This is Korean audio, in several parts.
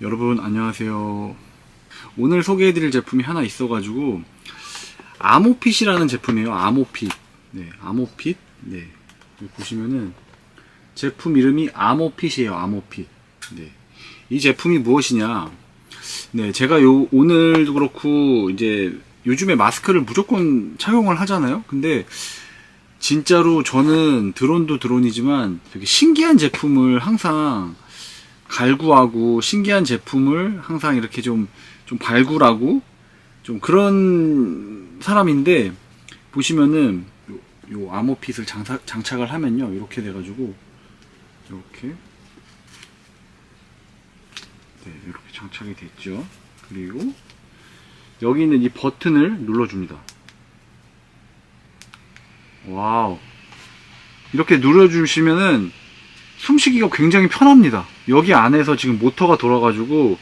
여러분 안녕하세요. 오늘 소개해드릴 제품이 하나 있어가지고 아모핏이라는 제품이에요. 아모핏. 네, 아모핏. 네, 보시면은 제품 이름이 아모핏이에요. 아모핏. 네, 이 제품이 무엇이냐? 네, 제가 요 오늘도 그렇고 이제 요즘에 마스크를 무조건 착용을 하잖아요. 근데 진짜로 저는 드론도 드론이지만 되게 신기한 제품을 항상 갈구하고 신기한 제품을 항상 이렇게 좀, 좀 발굴하고 좀 그런 사람인데 보시면은 요, 요 아모핏을 장사, 장착을 하면요. 이렇게 돼가지고 이렇게. 네 이렇게 장착이 됐죠. 그리고 여기 있는 이 버튼을 눌러줍니다. 와우. 이렇게 눌러주시면은 숨쉬기가 굉장히 편합니다. 여기 안에서 지금 모터가 돌아가지고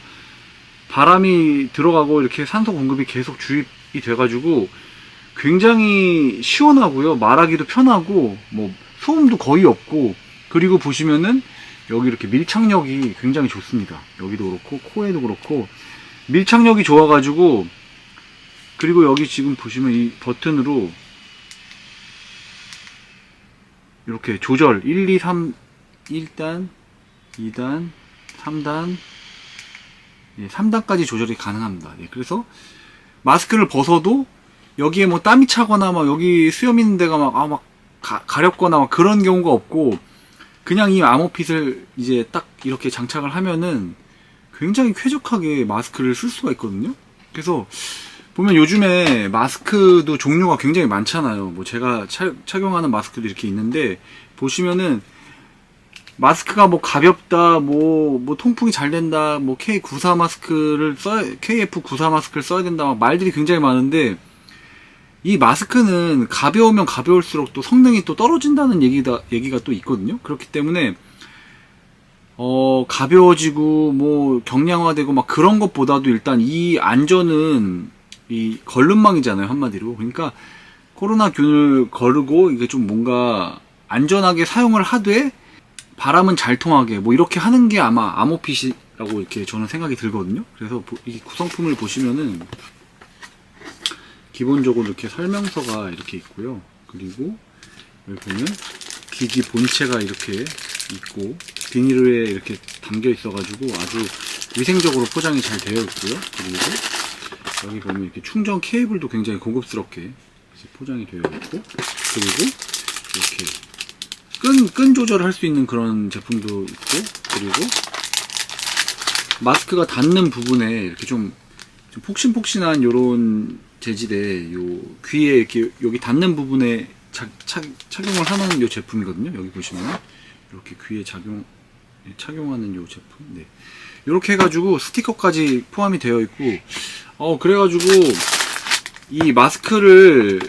바람이 들어가고 이렇게 산소 공급이 계속 주입이 돼가지고 굉장히 시원하고요. 말하기도 편하고 뭐 소음도 거의 없고 그리고 보시면은 여기 이렇게 밀착력이 굉장히 좋습니다. 여기도 그렇고 코에도 그렇고 밀착력이 좋아가지고 그리고 여기 지금 보시면 이 버튼으로 이렇게 조절 1, 2, 3 1단, 2단, 3단, 예, 3단까지 조절이 가능합니다. 예, 그래서 마스크를 벗어도 여기에 뭐 땀이 차거나 막 여기 수염 있는 데가 막, 아, 막 가, 가렵거나 막 그런 경우가 없고 그냥 이 암호핏을 이제 딱 이렇게 장착을 하면은 굉장히 쾌적하게 마스크를 쓸 수가 있거든요. 그래서 보면 요즘에 마스크도 종류가 굉장히 많잖아요. 뭐 제가 차, 착용하는 마스크도 이렇게 있는데 보시면은 마스크가 뭐 가볍다, 뭐, 뭐 통풍이 잘 된다, 뭐 K94 마스크를 써야, KF94 마스크를 써야 된다, 막 말들이 굉장히 많은데, 이 마스크는 가벼우면 가벼울수록 또 성능이 또 떨어진다는 얘기다, 얘기가 또 있거든요. 그렇기 때문에, 어, 가벼워지고, 뭐, 경량화되고, 막 그런 것보다도 일단 이 안전은 이 걸름망이잖아요, 한마디로. 그러니까, 코로나 균을 거르고, 이게 좀 뭔가 안전하게 사용을 하되, 바람은 잘 통하게 뭐 이렇게 하는 게 아마 암호핏이라고 이렇게 저는 생각이 들거든요. 그래서 보- 이 구성품을 보시면은 기본적으로 이렇게 설명서가 이렇게 있고요. 그리고 여기 보면 기기 본체가 이렇게 있고 비닐에 이렇게 담겨 있어가지고 아주 위생적으로 포장이 잘 되어 있고요. 그리고 여기 보면 이렇게 충전 케이블도 굉장히 고급스럽게 포장이 되어 있고 그리고 이렇게 끈, 끈 조절을 할 수 있는 그런 제품도 있고, 그리고 마스크가 닿는 부분에 이렇게 좀, 좀 폭신폭신한 요런 재질의 요 귀에 이렇게 여기 닿는 부분에 착, 착, 착용을 하는 요 제품이거든요. 여기 보시면 이렇게 귀에 착용, 착용하는 요 제품. 네. 이렇게 해가지고 스티커까지 포함이 되어 있고, 어, 그래가지고 이 마스크를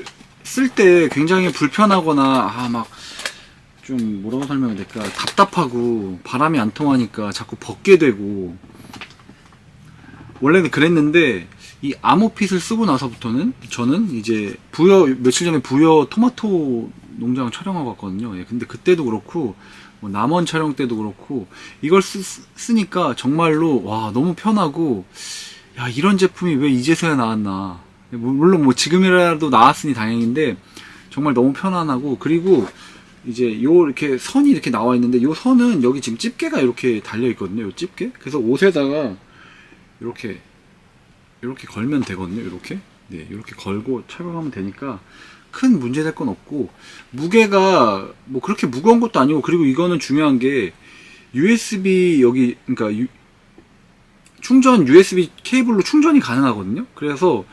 쓸 때 굉장히 불편하거나, 아, 막, 좀 뭐라고 설명해야 될까? 답답하고 바람이 안 통하니까 자꾸 벗게 되고. 원래는 그랬는데 이 아모핏을 쓰고 나서부터는 저는 이제 부여 며칠 전에 부여 토마토 농장 촬영하고 왔거든요. 예, 근데 그때도 그렇고 뭐 남원 촬영 때도 그렇고 이걸 쓰, 쓰니까 정말로 와 너무 편하고 야 이런 제품이 왜 이제서야 나왔나? 물론 뭐 지금이라도 나왔으니 다행인데 정말 너무 편안하고 그리고 이제 요 이렇게 선이 이렇게 나와 있는데 요 선은 여기 지금 집게가 이렇게 달려 있거든요. 요 집게. 그래서 옷에다가 이렇게 이렇게 걸면 되거든요. 이렇게. 네, 이렇게 걸고 착용하면 되니까 큰 문제 될 건 없고 무게가 뭐 그렇게 무거운 것도 아니고 그리고 이거는 중요한 게 USB 여기 그러니까 유- 충전 USB 케이블로 충전이 가능하거든요. 그래서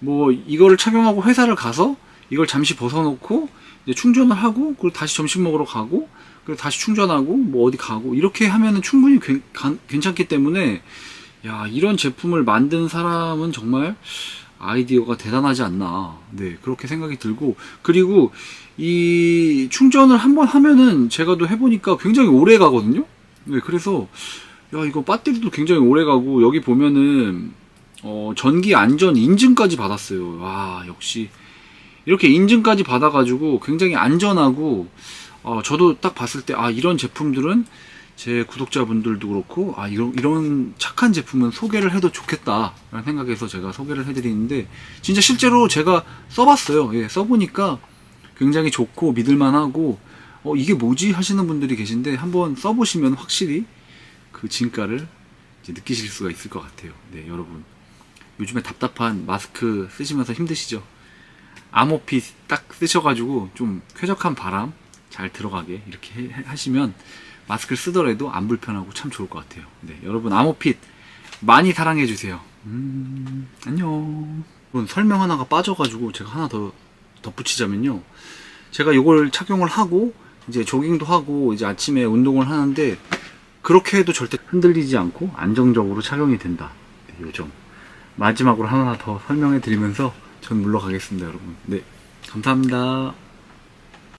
뭐 이거를 착용하고 회사를 가서 이걸 잠시 벗어놓고 이제 충전을 하고 그리고 다시 점심 먹으러 가고 그리고 다시 충전하고 뭐 어디 가고 이렇게 하면은 충분히 괜찮기 때문에 야 이런 제품을 만든 사람은 정말 아이디어가 대단하지 않나. 네 그렇게 생각이 들고 그리고 이 충전을 한번 하면은 제가 또 해보니까 굉장히 오래 가거든요. 네 그래서 야 이거 배터리도 굉장히 오래 가고 여기 보면은 어 전기 안전 인증까지 받았어요. 와 역시 이렇게 인증까지 받아가지고 굉장히 안전하고 어, 저도 딱 봤을 때 아 이런 제품들은 제 구독자분들도 그렇고 아 이런 이런 착한 제품은 소개를 해도 좋겠다라는 생각에서 제가 소개를 해드리는데 진짜 실제로 제가 써봤어요. 예, 써보니까 굉장히 좋고 믿을만하고 어 이게 뭐지 하시는 분들이 계신데 한번 써보시면 확실히 그 진가를 느끼실 수가 있을 것 같아요. 네 여러분 요즘에 답답한 마스크 쓰시면서 힘드시죠? 암호핏 딱 쓰셔가지고 좀 쾌적한 바람 잘 들어가게 이렇게 해- 하시면 마스크를 쓰더라도 안 불편하고 참 좋을 것 같아요. 네, 여러분 암호핏 많이 사랑해 주세요. 음, 안녕. 설명 하나가 빠져가지고 제가 하나 더 덧붙이자면요. 제가 이걸 착용을 하고 이제 조깅도 하고 이제 아침에 운동을 하는데 그렇게 해도 절대 흔들리지 않고 안정적으로 착용이 된다. 네, 요점. 마지막으로 하나 더 설명해 드리면서 전 물러가겠습니다, 여러분. 네, 감사합니다.